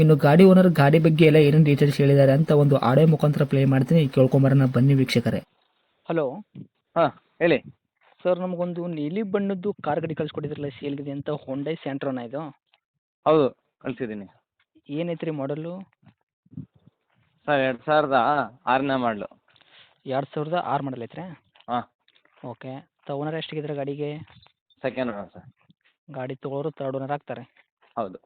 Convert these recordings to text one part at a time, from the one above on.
ಇನ್ನು ಗಾಡಿ ಓನರ್ ಗಾಡಿ ಬಗ್ಗೆ ಎಲ್ಲ ಏನೇನು ಡೀಟೇಲ್ಸ್ ಹೇಳಿದ್ದಾರೆ ಅಂತ ಒಂದು ಆಡಿಯೋ ಮುಖಾಂತರ ಪ್ಲೇ ಮಾಡ್ತೀನಿ. ಕೇಳ್ಕೊಂಬರೋಣ ಬನ್ನಿ ವೀಕ್ಷಕರೇ. ಹಲೋ ಹಾಂ ಹೇಳಿ. ಸರ್ ನಮಗೊಂದು ನೀಲಿ ಬಣ್ಣದ್ದು ಕಾರ್ ಗಾಡಿ ಕಳ್ಸಿಕೊಟ್ಟಿದ್ರಲ್ಲ ಸೇಲ್ಗಿದೆ ಅಂತ ಹೊಂಡೈ ಸ್ಯಾಂಟ್ರೋನ ಇದು? ಹೌದು ಕಳಿಸಿದ್ದೀನಿ. ಏನೈತೆ ರೀ ಮಾಡಲು ಸರ್ ಎರಡು ಸಾವಿರದ ಆರನೇ ಮಾಡಲು ಎರಡು ಸಾವಿರದ ಆರು ಮಾಡಲ್ ಐತ್ರಿ? ಹಾಂ. ಓಕೆ ತ ಓನರ್ ಎಷ್ಟಿಗಿದ್ರೆ ಗಾಡಿಗೆ? ಸೆಕೆಂಡ್ ಓನರ್ ಸರ್ ಗಾಡಿ ತೊಗೊಳೋರು ತರ್ಡ್ ಓನರ್ ಆಗ್ತಾರೆ. ಹೌದು.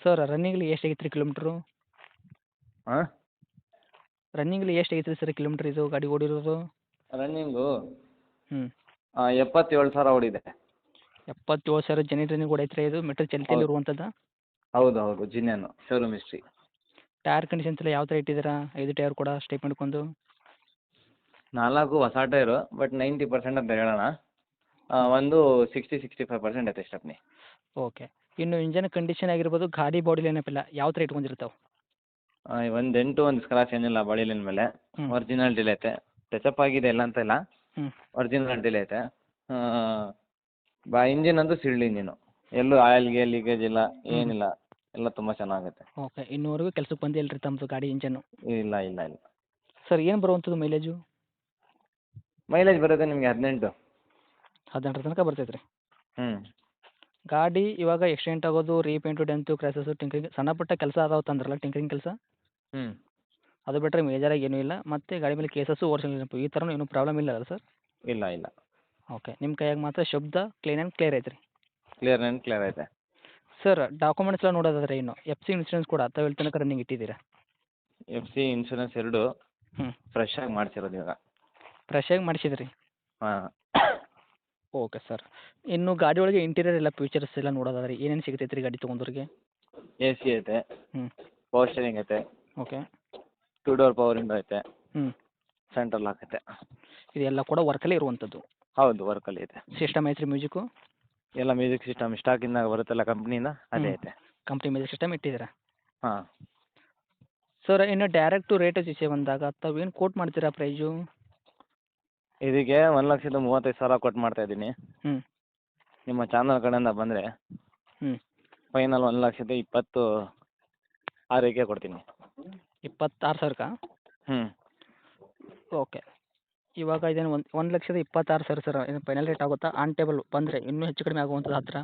ಸರ್ ರನ್ನಿಂಗ್ಲಿ ಎಷ್ಟು ಆಗೈತೆ ರೀ ಕಿಲೋಮೀಟ್ರು ಹಾಂ ರನ್ನಿಂಗ್ಲಿ ಎಷ್ಟು ಆಗೈತೆ ರೀ ಸರ್ ಕಿಲೋಮೀಟ್ರ್ ಇದು ಗಾಡಿ ಓಡಿರೋದು? ರನ್ನಿಂಗು ಹ್ಞೂ ಎಪ್ಪತ್ತೇಳು ಸಾವಿರ ಓಡಿದೆ. ಎಪ್ಪತ್ತೇಳು ಸಾವಿರ ಜನ ರನ್ನಿಂಗ್ ಓಡೈತ್ರಿ ಇದು ಮೀಟರ್ ಚಲ್ತಿಯಲ್ಲಿ. ಇರುವಂಥದ್ದು ಹೌದು ಹೌದು ಜಿನ್ನೇನು ಶೋರೂಮ್ ಹಿಸ್ಟ್ರಿ ಟೈರ್ ಕಂಡೀಷನ್ಸ್ ಎಲ್ಲ ಯಾವ ಥರ ಇಟ್ಟಿದ್ದೀರಾ? ಐದು ಟೈರ್ ಕೂಡ ಸ್ಟೇಪ್ ಮಾಡ್ಕೊಂಡು? ನಾಲ್ಕು ಹೊಸ ಟೈರು ಬಟ್ ನೈಂಟಿ ಪರ್ಸೆಂಟ್ ಅಂತ ಹೇಳೋಣ. ಒಂದು ಸಿಕ್ಸ್ಟಿ ಸಿಕ್ಸ್ಟಿ ಫೈವ್ ಪರ್ಸೆಂಟ್ ಐತೆ ಸ್ಟೆಪ್ನಿ ಓಕೆ ಇನ್ನು ಇಂಜನ್ ಕಂಡೀಷನ್ ಆಗಿರ್ಬೋದು ಗಾಡಿ ಬಾಡಿ ಏನಪ್ಪಿಲ್ಲ ಯಾವ ಥರ ಇಟ್ಕೊಂಡಿರ್ತಾವೆ? ಒಂದು ಎಂಟು ಒಂದು ಸ್ಕ್ರಾಚ್ ಏನಿಲ್ಲ ಬಾಡಿಲಿನ ಮೇಲೆ. ಹ್ಮ್. ಒರಿಜಿನಲ್ ಡಿಲ್ ಐತೆ. ಟಚಪ್ ಆಗಿದೆ ಇಲ್ಲ ಅಂತ ಇಲ್ಲ. ಹ್ಮ್. ಒರಿಜಿನಲ್ ಡಿಲ್ ಐತೆ. ಆ, ಬಾ ಇಂಜಿನ್ ಅಂತೂ ಸಿಳ್ಳು ಇಂಜಿನು ಎಲ್ಲೂ ಆಯಿಲ್ ಆಯಿಲ್ಗೆ ಲೀಕೇಜ್ ಇಲ್ಲ ಏನಿಲ್ಲ. ಎಲ್ಲ ತುಂಬ ಚೆನ್ನಾಗುತ್ತೆ ಓಕೆ ಇನ್ನುವರೆಗೂ ಕೆಲಸಕ್ಕೆ ಬಂದಿಲ್ಲ ರೀ ತಮ್ಮದು ಗಾಡಿ ಇಂಜನ್ನು ಇಲ್ಲ ಇಲ್ಲ ಇಲ್ಲ. ಸರ್ ಏನು ಬರುವಂಥದ್ದು ಮೈಲೇಜು ಮೈಲೇಜ್ ಬರುತ್ತೆ ನಿಮಗೆ ಹದಿನೆಂಟು. ಹದಿನೆಂಟರ ತನಕ ಬರ್ತೈತೆ ರೀ ಹ್ಞೂ ಗಾಡಿ ಇವಾಗ ಎಕ್ಸ್ಟೆಂಟ್ ಆಗೋದು ರೀಪೇಂಟು ಡೆಂತು ಕ್ರೈಸಸ್ ಟಿಂಕ್ರಿಂಗ್ ಸಣ್ಣ ಪುಟ್ಟ ಕೆಲಸ ಅದಾವ ತಂದ್ರಲ್ಲ ಟಿಂಕ್ರಿಂಗ್ ಕೆಲಸ? ಹ್ಞೂ ಅದು ಬಿಟ್ಟರೆ ಮೇಜರಾಗಿ ಏನೂ ಇಲ್ಲ. ಮತ್ತು ಗಾಡಿ ಮೇಲೆ ಕೇಸಸ್ಸು ಓಡಿಸಿಲ್ಲ ಈ ಥರನೂ ಏನೂ ಪ್ರಾಬ್ಲಮ್ ಇಲ್ಲ ಅಲ್ಲ ಸರ್? ಇಲ್ಲ ಇಲ್ಲ. ಓಕೆ ನಿಮ್ಮ ಕೈಯಾಗ ಮಾತ್ರ ಶಬ್ದ ಕ್ಲೀನ್ ಆ್ಯಂಡ್ ಕ್ಲಿಯರ್ ಐತೆ ರೀ ಕ್ಲಿಯರ್ ಆ್ಯಂಡ್ ಕ್ಲಿಯರ್ ಐತೆ. ಸರ್ ಡಾಕ್ಯುಮೆಂಟ್ಸ್ ಎಲ್ಲ ನೋಡೋದಾದ್ರೆ ಇನ್ನು ಎಫ್ ಸಿ ಇನ್ಸೂರೆನ್ಸ್ ಕೂಡ ತಾವು ತನಕ ನಿಂಗೆ ಇಟ್ಟಿದ್ದೀರಾ? ಎಫ್ ಸಿ ಇನ್ಶೂರೆನ್ಸ್ ಎರಡು ಹ್ಞೂ ಫ್ರೆಶ್ ಆಗಿ ಮಾಡಿಸಿರೋದು ಇವಾಗ. ಫ್ರೆಶ್ ಆಗಿ ಮಾಡಿಸಿದ್ರಿ? ಹಾಂ. Okay sir. ಇನ್ನು ಗಾಡಿ ಒಳಗೆ ಇಂಟೀರಿಯರ್ ಎಲ್ಲ ಫೀಚರ್ಸ್ ಎಲ್ಲ ನೋಡೋದಾದ್ರೆ ಏನೇನು ಸಿಗ್ತೈತೆ ರೀ ಗಾಡಿ ತೊಗೊಂಡ್ರಿಗೆ? ಎ ಸಿ ಐತೆ ಹ್ಞೂ ಪವರ್ ಸ್ಟೇರಿಂಗ್ ಐತೆ okay. Two door power window ಐತೆ ಹ್ಞೂ ಸೆಂಟ್ರಲ್ ಲಾಕ್ ಐತೆ. ಇದೆಲ್ಲ ಕೂಡ ವರ್ಕಲ್ಲೇ ಇರುವಂಥದ್ದು? ಹೌದು ವರ್ಕಲ್ಲಿ ಐತೆ ಸಿಸ್ಟಮ್ ಐತೆ ರೀ ಮ್ಯೂಸಿಕ್ಕು ಎಲ್ಲ ಮ್ಯೂಸಿಕ್ ಸಿಸ್ಟಮ್ ಸ್ಟಾಕಿಂದ ಬರುತ್ತಲ್ಲ ಕಂಪ್ನಿಯಿಂದ ಅದೇ. ಐತೆ. ಕಂಪ್ನಿ ಮ್ಯೂಸಿಕ್ ಸಿಸ್ಟಮ್ ಇಟ್ಟಿದ್ದೀರಾ? ಹಾಂ. ಸರ್ ಇನ್ನು ಡೈರೆಕ್ಟು ರೇಟ್ ವಿಷಯ ಬಂದಾಗ ತಾವೇನು ಏನು ಕೋಟ್ ಮಾಡ್ತೀರಾ ಪ್ರೈಜು ಇದಕ್ಕೆ ಒಂದು ಲಕ್ಷದ ಮೂವತ್ತೈದು ಸಾವಿರ ಕೊಟ್ಟು ಮಾಡ್ತಾ ಇದ್ದೀನಿ. ಹ್ಮ್. ನಿಮ್ಮ ಚಾನಲ್ ಕಡೆಯಿಂದ ಬಂದರೆ ಹ್ಮ್. ಫೈನಲ್ ಒಂದು ಲಕ್ಷದ ಇಪ್ಪತ್ತು ಆರೈಕೆ ಕೊಡ್ತೀನಿ. ಇಪ್ಪತ್ತಾರು ಸಾವಿರಕ್ಕೆ? ಹ್ಞೂ ಓಕೆ. ಇವಾಗ ಇದೇನು ಒಂದು ಒಂದು ಲಕ್ಷದ ಇಪ್ಪತ್ತಾರು ಸಾವಿರ ಸರ್ ಏನು ಫೈನಲ್ ರೇಟ್ ಆಗುತ್ತಾ? ಆನ್ ಟೇಬಲ್ ಬಂದರೆ ಇನ್ನೂ ಹೆಚ್ಚು ಕಡಿಮೆ ಆಗುವಂಥದ್ದು ಹತ್ತಿರ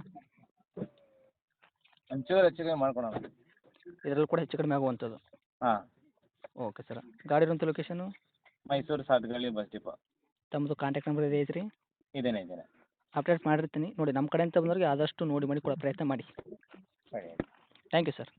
ಒಂಚೂರು ಕಡಿಮೆ ಮಾಡ್ಕೊಳೋಣ. ಇದರಲ್ಲಿ ಕೂಡ ಹೆಚ್ಚು ಕಡಿಮೆ ಆಗುವಂಥದ್ದು? ಹಾಂ. Okay sir. ಗಾಡಿ ಇರುವಂಥ location Mysuru Sathagalli bus depot ತಮ್ಮದು ಕಾಂಟ್ಯಾಕ್ಟ್ ನಂಬರ್ ಇದೆ ಐತ್ರಿ? ಇದೇನೆ ಇದೇನೆ. ಅಪ್ಡೇಟ್ ಮಾಡಿರ್ತೀನಿ. ನೋಡಿ ನಮ್ಮ ಕಡೆಯಿಂದ ಬಂದವ್ರಿಗೆ ಆದಷ್ಟು ನೋಡಿ ಮಾಡಿ ಕೊಡೋ ಪ್ರಯತ್ನ ಮಾಡಿ. ಸರಿ ಥ್ಯಾಂಕ್ ಯು ಸರ್